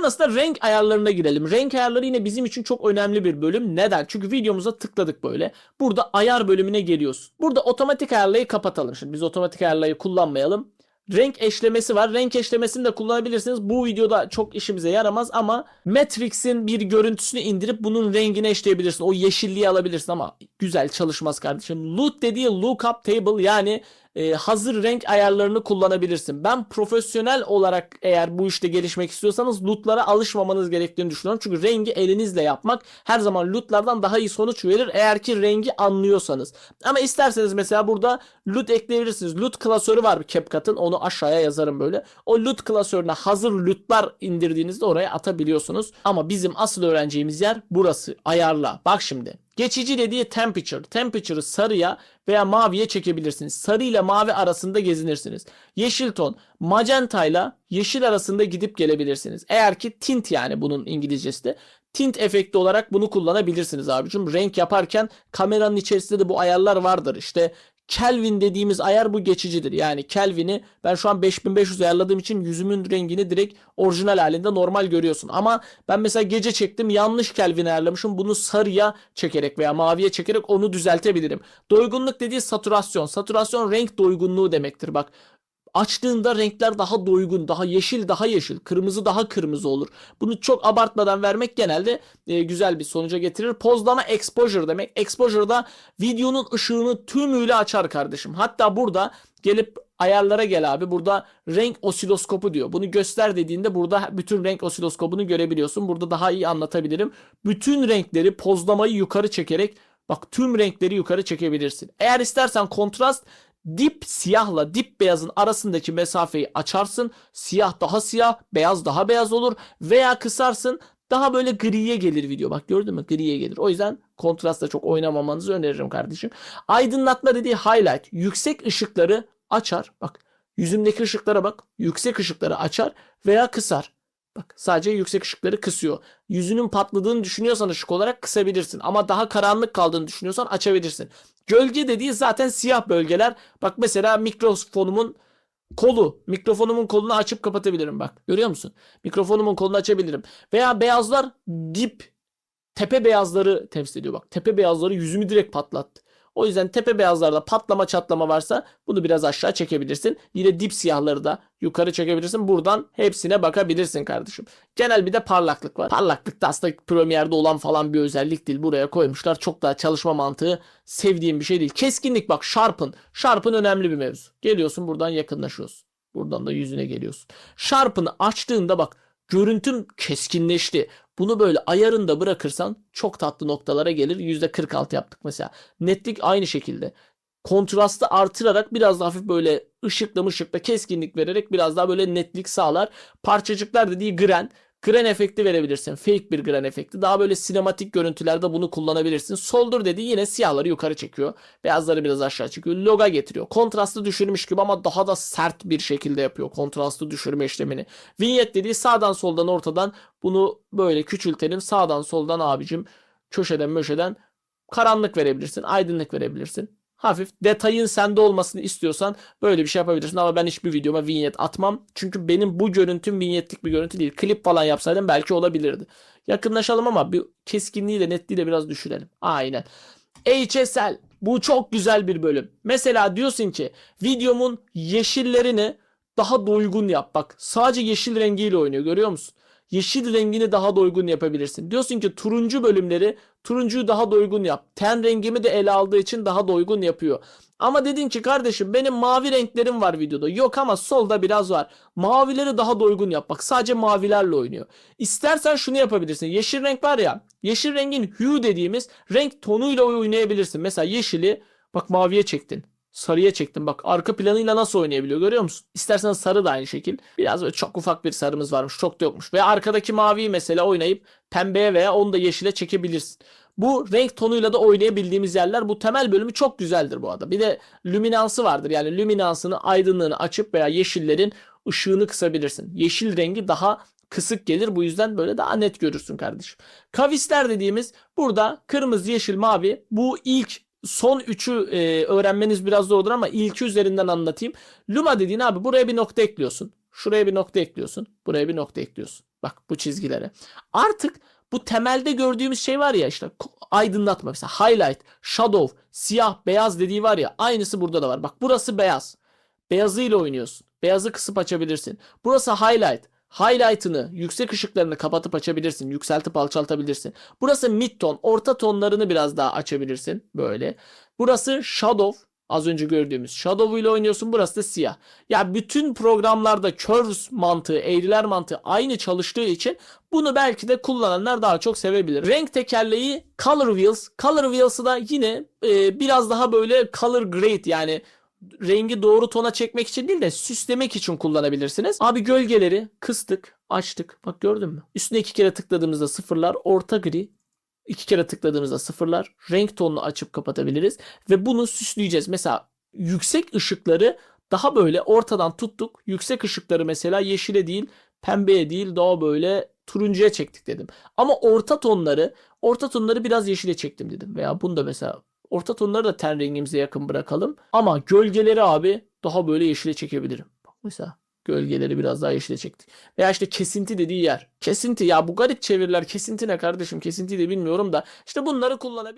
Sonrasında renk ayarlarına girelim. Renk ayarları yine bizim için çok önemli bir bölüm. Neden? Çünkü videomuza tıkladık böyle. Burada ayar bölümüne geliyorsun. Burada otomatik ayarlayı kapatalım. Şimdi biz otomatik ayarlayı kullanmayalım. Renk eşlemesi var. Renk eşlemesini de kullanabilirsiniz. Bu videoda çok işimize yaramaz ama Matrix'in bir görüntüsünü indirip bunun rengini eşleyebilirsin. O yeşilliği alabilirsin ama güzel çalışmaz kardeşim. Loot dediği lookup table yani e, hazır renk ayarlarını kullanabilirsin. Ben profesyonel olarak eğer bu işte gelişmek istiyorsanız lootlara alışmamanız gerektiğini düşünüyorum. Çünkü rengi elinizle yapmak her zaman lootlardan daha iyi sonuç verir eğer ki rengi anlıyorsanız. Ama isterseniz mesela burada loot ekleyebilirsiniz. Loot klasörü var CapCut'ın onu aşağıya yazarım böyle. O loot klasörüne hazır lootlar indirdiğinizde oraya atabiliyorsunuz. Ama bizim asıl öğreneceğimiz yer burası. Ayarla. Bak şimdi. Geçici dediği temperature. Temperature'ı sarıya veya maviye çekebilirsiniz. Sarı ile mavi arasında gezinirsiniz. Yeşil ton magenta ile yeşil arasında gidip gelebilirsiniz. Eğer ki tint yani bunun İngilizcesi de. Tint efekti olarak bunu kullanabilirsiniz abicim. Renk yaparken kameranın içerisinde de bu ayarlar vardır. İşte Kelvin dediğimiz ayar bu geçicidir. Yani Kelvin'i ben şu an 5500 ayarladığım için yüzümün rengini direkt orijinal halinde normal görüyorsun. Ama ben mesela gece çektim yanlış Kelvin ayarlamışım. Bunu sarıya çekerek veya maviye çekerek onu düzeltebilirim. Doygunluk dediği saturasyon. Saturasyon renk doygunluğu demektir. Bak açtığında renkler daha doygun, daha yeşil, daha yeşil, kırmızı daha kırmızı olur. Bunu çok abartmadan vermek genelde e, güzel bir sonuca getirir. Pozlama exposure demek. Exposure'da videonun ışığını tümüyle açar kardeşim. Hatta burada gelip ayarlara gel abi. Burada renk osiloskopu diyor. Bunu göster dediğinde burada bütün renk osiloskopunu görebiliyorsun. Burada daha iyi anlatabilirim. Bütün renkleri pozlamayı yukarı çekerek bak tüm renkleri yukarı çekebilirsin. Eğer istersen kontrast dip siyahla dip beyazın arasındaki mesafeyi açarsın. Siyah daha siyah, beyaz daha beyaz olur veya kısarsın daha böyle griye gelir video. Bak gördün mü? Griye gelir. O yüzden kontrastla çok oynamamanızı öneririm kardeşim. Aydınlatma dediği highlight. Yüksek ışıkları açar. Bak yüzümdeki ışıklara bak. Yüksek ışıkları açar veya kısar. Bak sadece yüksek ışıkları kısıyor. Yüzünün patladığını düşünüyorsan ışık olarak kısabilirsin. Ama daha karanlık kaldığını düşünüyorsan açabilirsin. Gölge dediği zaten siyah bölgeler. Bak mesela mikrofonumun kolu. Mikrofonumun kolunu açıp kapatabilirim bak. Görüyor musun? Mikrofonumun kolunu açabilirim. Veya beyazlar dip tepe beyazları temsil ediyor bak. Tepe beyazları yüzümü direkt patlattı. O yüzden tepe beyazlarda patlama çatlama varsa bunu biraz aşağı çekebilirsin. Yine dip siyahları da yukarı çekebilirsin. Buradan hepsine bakabilirsin kardeşim. Genel bir de parlaklık var. Parlaklık da aslında Premiere'de olan falan bir özellik değil. Buraya koymuşlar. Çok daha çalışma mantığı sevdiğim bir şey değil. Keskinlik bak Sharp'ın. Sharp'ın önemli bir mevzu. Geliyorsun buradan yakınlaşıyorsun. Buradan da yüzüne geliyorsun. Sharp'ını açtığında bak görüntüm keskinleşti. Bunu böyle ayarında bırakırsan çok tatlı noktalara gelir. %46 yaptık mesela. Netlik aynı şekilde. Kontrastı artırarak biraz daha hafif böyle ışıkla mışıkla keskinlik vererek biraz daha böyle netlik sağlar. Parçacıklar dediği gren. Gren efekti verebilirsin. Fake bir gren efekti. Daha böyle sinematik görüntülerde bunu kullanabilirsin. Soldur dediği yine siyahları yukarı çekiyor. Beyazları biraz aşağı çekiyor. Loga getiriyor. Kontrastı düşürmüş gibi ama daha da sert bir şekilde yapıyor. Kontrastı düşürme işlemini. Vignette dediği sağdan soldan ortadan bunu böyle küçültelim. Sağdan soldan abicim köşeden möşeden karanlık verebilirsin. Aydınlık verebilirsin hafif detayın sende olmasını istiyorsan böyle bir şey yapabilirsin ama ben hiçbir videoma vignette atmam. Çünkü benim bu görüntüm vignetlik bir görüntü değil. Klip falan yapsaydım belki olabilirdi. Yakınlaşalım ama bir keskinliği de netliği de biraz düşürelim. Aynen. HSL bu çok güzel bir bölüm. Mesela diyorsun ki videomun yeşillerini daha doygun yap. Bak sadece yeşil rengiyle oynuyor görüyor musun? Yeşil rengini daha doygun yapabilirsin. Diyorsun ki turuncu bölümleri turuncuyu daha doygun yap. Ten rengimi de ele aldığı için daha doygun yapıyor. Ama dedin ki kardeşim benim mavi renklerim var videoda. Yok ama solda biraz var. Mavileri daha doygun yap. Bak sadece mavilerle oynuyor. İstersen şunu yapabilirsin. Yeşil renk var ya. Yeşil rengin hue dediğimiz renk tonuyla oynayabilirsin. Mesela yeşili bak maviye çektin. Sarıya çektim bak arka planıyla nasıl oynayabiliyor görüyor musun? İstersen sarı da aynı şekil. Biraz böyle çok ufak bir sarımız varmış çok da yokmuş. Ve arkadaki maviyi mesela oynayıp pembeye veya onu da yeşile çekebilirsin. Bu renk tonuyla da oynayabildiğimiz yerler bu temel bölümü çok güzeldir bu arada. Bir de lüminansı vardır yani lüminansını aydınlığını açıp veya yeşillerin ışığını kısabilirsin. Yeşil rengi daha kısık gelir bu yüzden böyle daha net görürsün kardeşim. Kavisler dediğimiz burada kırmızı yeşil mavi bu ilk son üçü e, öğrenmeniz biraz zordur ama ilki üzerinden anlatayım. Luma dediğin abi buraya bir nokta ekliyorsun. Şuraya bir nokta ekliyorsun. Buraya bir nokta ekliyorsun. Bak bu çizgilere. Artık bu temelde gördüğümüz şey var ya işte aydınlatma mesela highlight, shadow, siyah, beyaz dediği var ya aynısı burada da var. Bak burası beyaz. Beyazıyla oynuyorsun. Beyazı kısıp açabilirsin. Burası highlight. Highlight'ını, yüksek ışıklarını kapatıp açabilirsin. Yükseltip alçaltabilirsin. Burası mid ton, orta tonlarını biraz daha açabilirsin. Böyle. Burası shadow. Az önce gördüğümüz shadow ile oynuyorsun. Burası da siyah. Ya bütün programlarda curves mantığı, eğriler mantığı aynı çalıştığı için bunu belki de kullananlar daha çok sevebilir. Renk tekerleği Color Wheels. Color Wheels'ı da yine e, biraz daha böyle color grade yani rengi doğru tona çekmek için değil de süslemek için kullanabilirsiniz. Abi gölgeleri kıstık, açtık. Bak gördün mü? Üstüne iki kere tıkladığımızda sıfırlar, orta gri. iki kere tıkladığımızda sıfırlar. Renk tonunu açıp kapatabiliriz. Ve bunu süsleyeceğiz. Mesela yüksek ışıkları daha böyle ortadan tuttuk. Yüksek ışıkları mesela yeşile değil, pembeye değil daha böyle turuncuya çektik dedim. Ama orta tonları, orta tonları biraz yeşile çektim dedim. Veya bunu da mesela orta tonları da ten rengimize yakın bırakalım. Ama gölgeleri abi daha böyle yeşile çekebilirim. Bak mesela gölgeleri biraz daha yeşile çektik. Veya işte kesinti dediği yer. Kesinti ya bu garip çeviriler kesinti ne kardeşim kesintiyi de bilmiyorum da işte bunları kullanabilir.